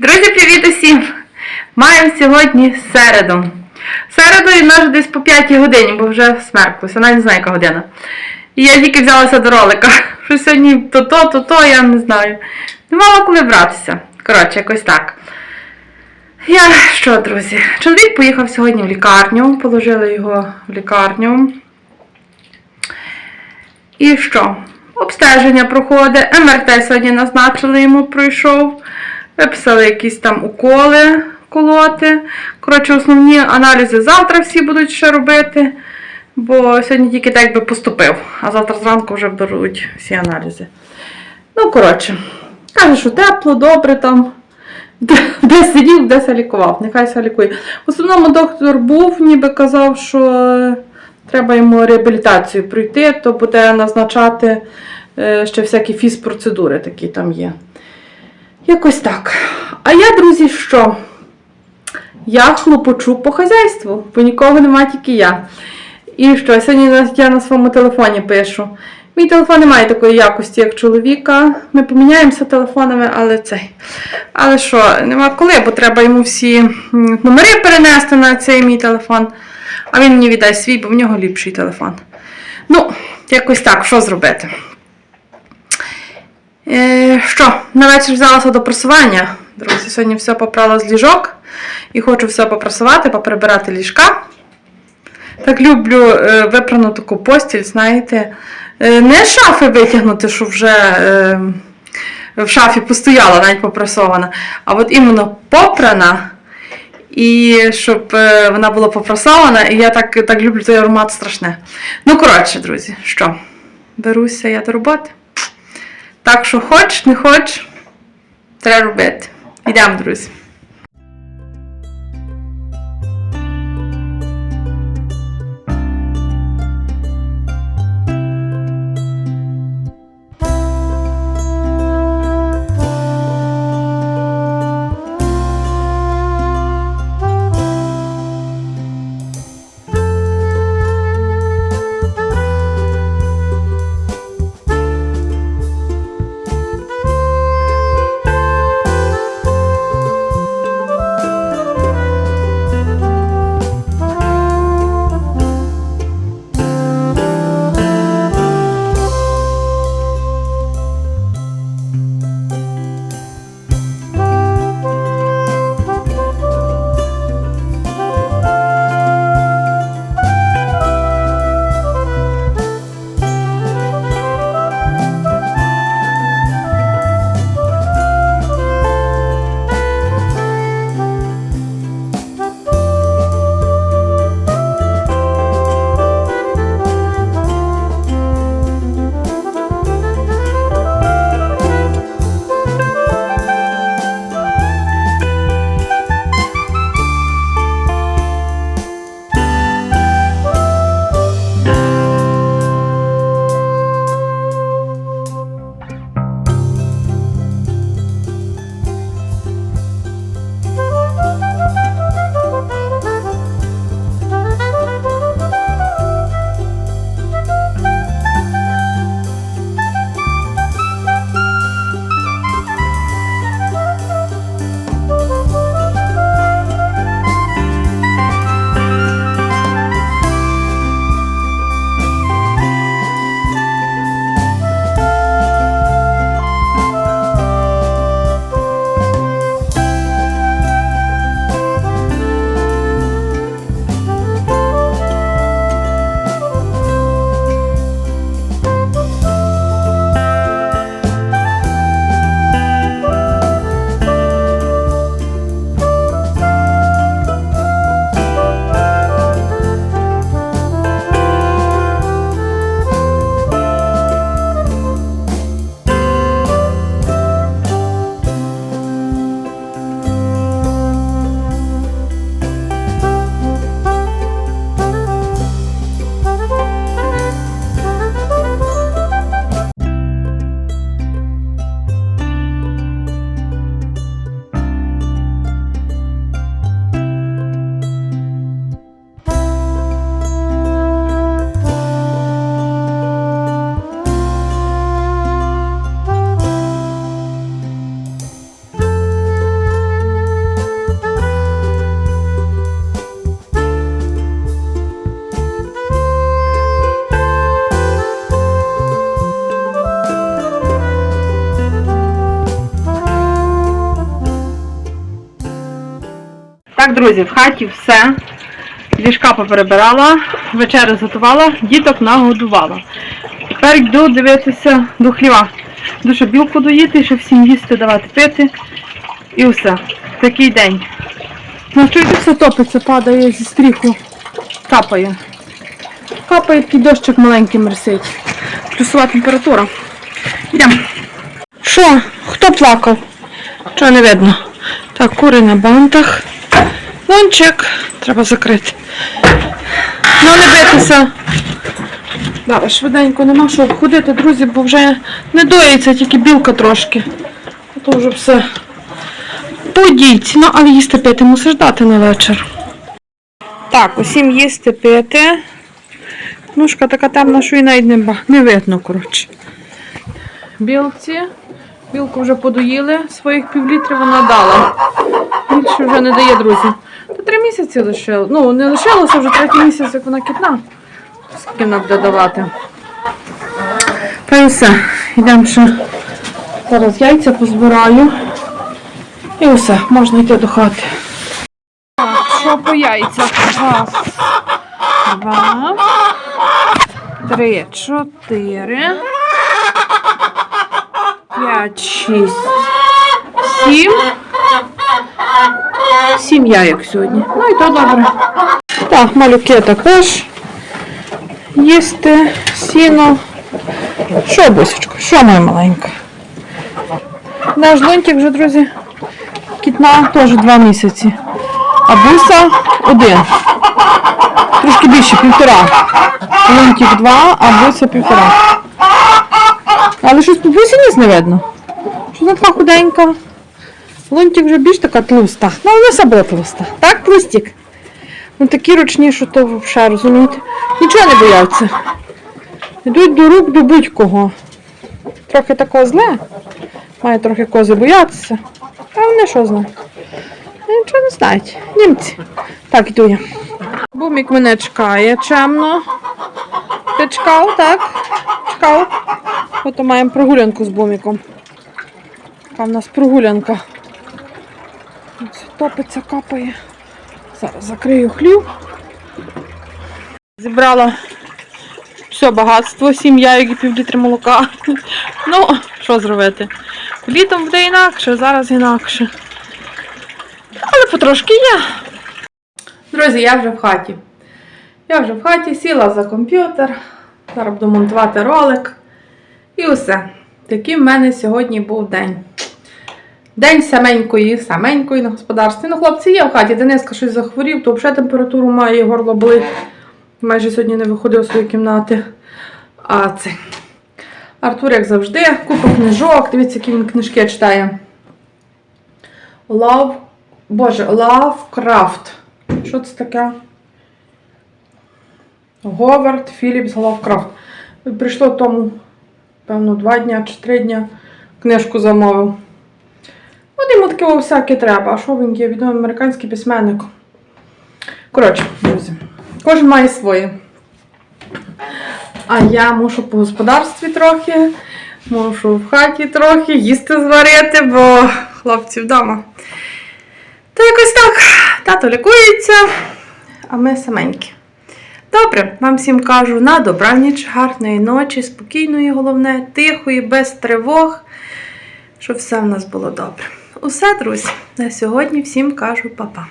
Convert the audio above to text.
Друзі, привіт усім! Маємо сьогодні середу. Середу і нас десь по 5 годині, бо вже смерклося, навіть не знаю, яка година. І я тільки взялася до ролика. Що сьогодні то то, то то, я не знаю. Не мала коли братися. Коротше, якось так. Я що, друзі? Чоловік поїхав сьогодні в лікарню, положили його в лікарню. І що? Обстеження проходить, МРТ сьогодні назначили йому, пройшов. Виписали якісь там уколи колоти. Коротше, основні аналізи завтра всі будуть ще робити, бо сьогодні тільки так би поступив, а завтра зранку вже беруть всі аналізи. Ну, коротше, каже, що тепло, добре там. Де, сидів, де лікував. Нехай ся лікує. В основному доктор був, ніби казав, що треба йому реабілітацію пройти, то буде назначати е, ще всякі фізпроцедури такі там є. Якось так. А я, друзі, що? Я хлопочу по хазяйству, бо нікого немає, тільки я. І що, сьогодні я на своєму телефоні пишу. Мій телефон не має такої якості, як чоловіка. Ми поміняємося телефонами, але цей. Але що, нема коли, бо треба йому всі номери перенести на цей мій телефон. А він мені віддасть свій, бо в нього ліпший телефон. Ну, якось так, що зробити? Е, що, на взялася до просування. Друзі, сьогодні все попрала з ліжок і хочу все попрасувати, поприбирати ліжка. Так люблю е, випрану таку постіль, знаєте. Е, не шафи витягнути, що вже е, в шафі постояла, навіть попрасована, а от іменно попрана. І щоб е, вона була попрасована, і я так, так люблю той аромат страшне. Ну, коротше, друзі, що? Беруся я до роботи. Так що хоч, не хоч, треба робити. Йдемо, друзі. Так, друзі, в хаті все. Ліжка поперебирала, вечерю готувала, діток нагодувала. Тепер йду дивитися до хліва. Дуже білку доїти, щоб всім їсти, давати пити. І все. Такий день. Ну, чуєте, все топиться, падає зі стріху. Капає. Капає такий дощик маленький мерсить. Плюсова температура. Йдемо. Що? Хто плакав? Чого не видно? Так, кури на бантах. Лончик. Треба закрити. Ну, не битися. Давай, швиденько, нема що обходити, друзі, бо вже не доїться, тільки білка трошки. А то вже все. Подіть, ну, але їсти пити мусиш дати на вечір. Так, усім їсти пити. Ножка така темна, що і навіть не, не видно, коротше. Білці. Білку вже подоїли, своїх півлітри вона дала. Більше вже не дає, друзі. То три місяці лишило. Ну, не лишилося вже третій місяць, як вона кітна. Скільки вона буде давати. Та й все. Йдемо ще. Зараз яйця позбираю. І все, можна йти до хати. Так, що по яйцях? Раз, два, три, чотири, п'ять, шість, сім. Сім яєк сьогодні. Ну і то добре. Так, малюки також. Їсти, сіно. Що, бусечко, що моя маленька? Наш лунтик вже, друзі, кітна теж два місяці. А буса один. Трошки більше, півтора. Лунтик два, а буся півтора. Але щось по бусі ніс не видно. Що вона така худенька. Лунтик вже більш така тлуста. Ну, вона все тлуста. Так, тлустик? Ну такі ручні, що то взагалі, розумієте? Нічого не бояться. Йдуть до рук до будь-кого. Трохи тако зле. Має трохи кози боятися. А вони що знають? Нічого не знають. Німці. Так, йду я. Бумік мене чекає чемно. Ти чекав, так? Чекав. Ото маємо прогулянку з буміком. Така в нас прогулянка. Топиться, капає. Зараз закрию хлів. Зібрала все багатство, сім яєк і півлітри молока. Ну, що зробити? Літом буде інакше, зараз інакше. Але потрошки є. Друзі, я вже в хаті. Я вже в хаті сіла за комп'ютер. Зараз буду монтувати ролик. І усе. Такий в мене сьогодні був день. День саменької, саменької на господарстві. Ну, хлопці є в хаті. Дениска щось захворів, то взагалі температуру має, горло болить. Майже сьогодні не виходив з своєї кімнати. А це. Артур, як завжди, купа книжок. Дивіться, які він книжки читає. Love. Боже, Lovecraft. Що це таке? Говард Філіпс Лавкрафт. Прийшло тому, певно, два дня чи три дня книжку замовив. От йому таке всяке треба. А що він є? Відомий американський письменник. Коротше, друзі, кожен має своє. А я мушу по господарстві трохи, мушу в хаті трохи їсти зварити, бо хлопці вдома. То якось так. Тато лікується, а ми саменькі. Добре, вам всім кажу на добраніч, гарної ночі, спокійної, головне, тихої, без тривог, щоб все в нас було добре. Усе, друзі, на сьогодні всім кажу па-па.